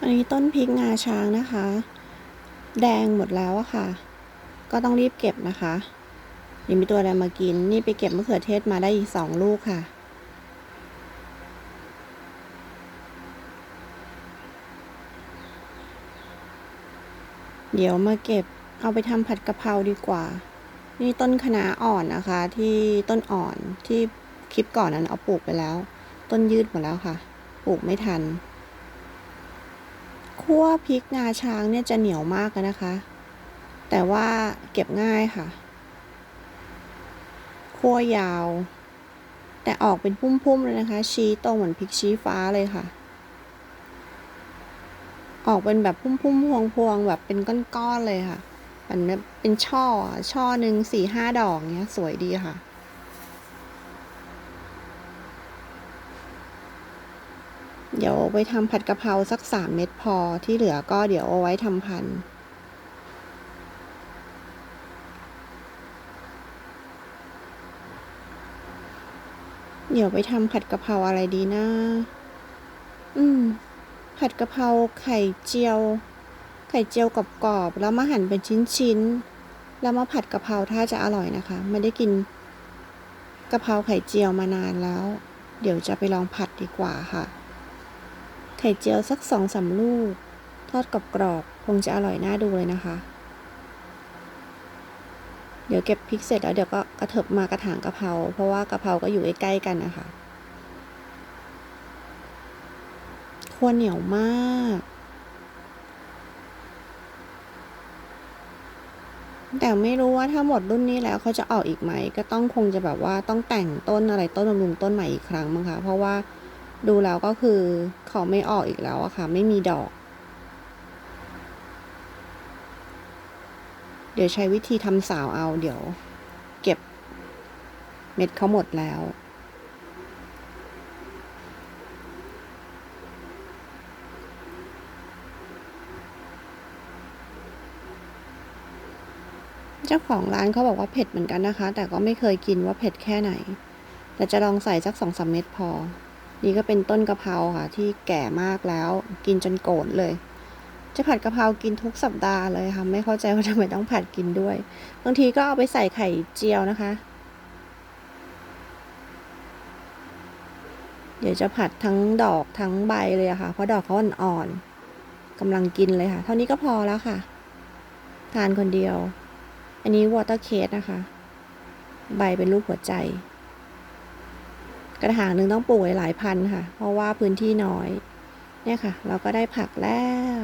อันนี้ต้นพริกงาช้างนะคะ แดงหมดแล้วอะค่ะ ก็ต้องรีบเก็บนะคะยังมีตัวอะไรมากิน นี่ไปเก็บมะเขือเทศมาได้อีกสองลูกค่ะ เดี๋ยวมาเก็บเอาไปทำผัดกะเพราดีกว่า นี่ต้นคะน้าอ่อนนะคะ ที่ต้นอ่อนที่คลิปก่อนนั้นเอาปลูกไปแล้ว ต้นยืดหมดแล้วค่ะ ปลูกไม่ทัน คั่วพริกงาช้างเนี่ยจะเหนียวมากนะคะ แต่ว่าเก็บง่ายค่ะ คั่วยาว แต่ออกเป็นพุ่มๆเลยนะคะ ชี้ตรงเหมือนพริกชี้ฟ้าเลยค่ะ ออกเป็นแบบพุ่มๆพวงๆแบบเป็นก้อนๆเลยค่ะมันเป็นช่อช่อหนึ่งสี่ห้าดอกเนี้ยสวยดีค่ะ เดี๋ยวไปทำผัดกะเพราสักสามเม็ดพอที่เหลือก็เดี๋ยวเอาไว้ทำพันธุ์เดี๋ยวไปทำผัดกะเพราอะไรดีนะ อืม ผัดกะเพราไข่เจียว ไข่เจียวกรอบๆ แล้วมาหั่นเป็นชิ้นๆ แล้วมาผัดกะเพราถ้าจะอร่อยนะคะ ไม่ได้กินกะเพราไข่เจียวมานานแล้ว เดี๋ยวจะไปลองผัดดีกว่าค่ะ ไข่เจียวสักสองสามลูก ทอดกรอบๆคงจะอร่อยน่าดูเลยนะคะ เดี๋ยวเก็บพริกเสร็จแล้วเดี๋ยวก็กระเถิบมากระถางกะเพราเพราะว่ากะเพราก็อยู่ใกล้ๆกันนะคะคั่วเหนียวมากแต่ไม่รู้ว่าถ้าหมดรุ่นนี้แล้วเขาจะออกอีกไหม ก็ต้องคงจะแบบว่าต้องแต่งต้นอะไรต้นบำรุงต้นใหม่อีกครั้งมั้งคะเพราะว่า ดูแล้วก็คือเขาไม่ออกอีกแล้วอะค่ะ ไม่มีดอก เดี๋ยวใช้วิธีทำสาวเอา เดี๋ยวเก็บเม็ดเขาหมดแล้ว เจ้าของร้านเขาบอกว่าเผ็ดเหมือนกันนะคะ แต่ก็ไม่เคยกินว่าเผ็ดแค่ไหน แต่จะลองใส่สักสองสามเม็ดพอ นี่ก็เป็นต้นกะเพราค่ะ ที่แก่มากแล้ว กินจนโกรธเลย จะผัดกะเพรากินทุกสัปดาห์เลยค่ะ ไม่เข้าใจว่าทำไมต้องผัดกินด้วย บางทีก็เอาไปใส่ไข่เจียวนะคะ เดี๋ยวจะผัดทั้งดอกทั้งใบเลยค่ะ เพราะดอกเขาอ่อนๆกำลังกินเลยค่ะ เท่านี้ก็พอแล้วค่ะ ทานคนเดียว อันนี้วอเตอร์เคสนะคะ ใบเป็นรูปหัวใจ กระถางหนึ่งต้องปลูกหลายพันค่ะ เพราะว่าพื้นที่น้อย เนี่ยค่ะ เราก็ได้ผักแล้ว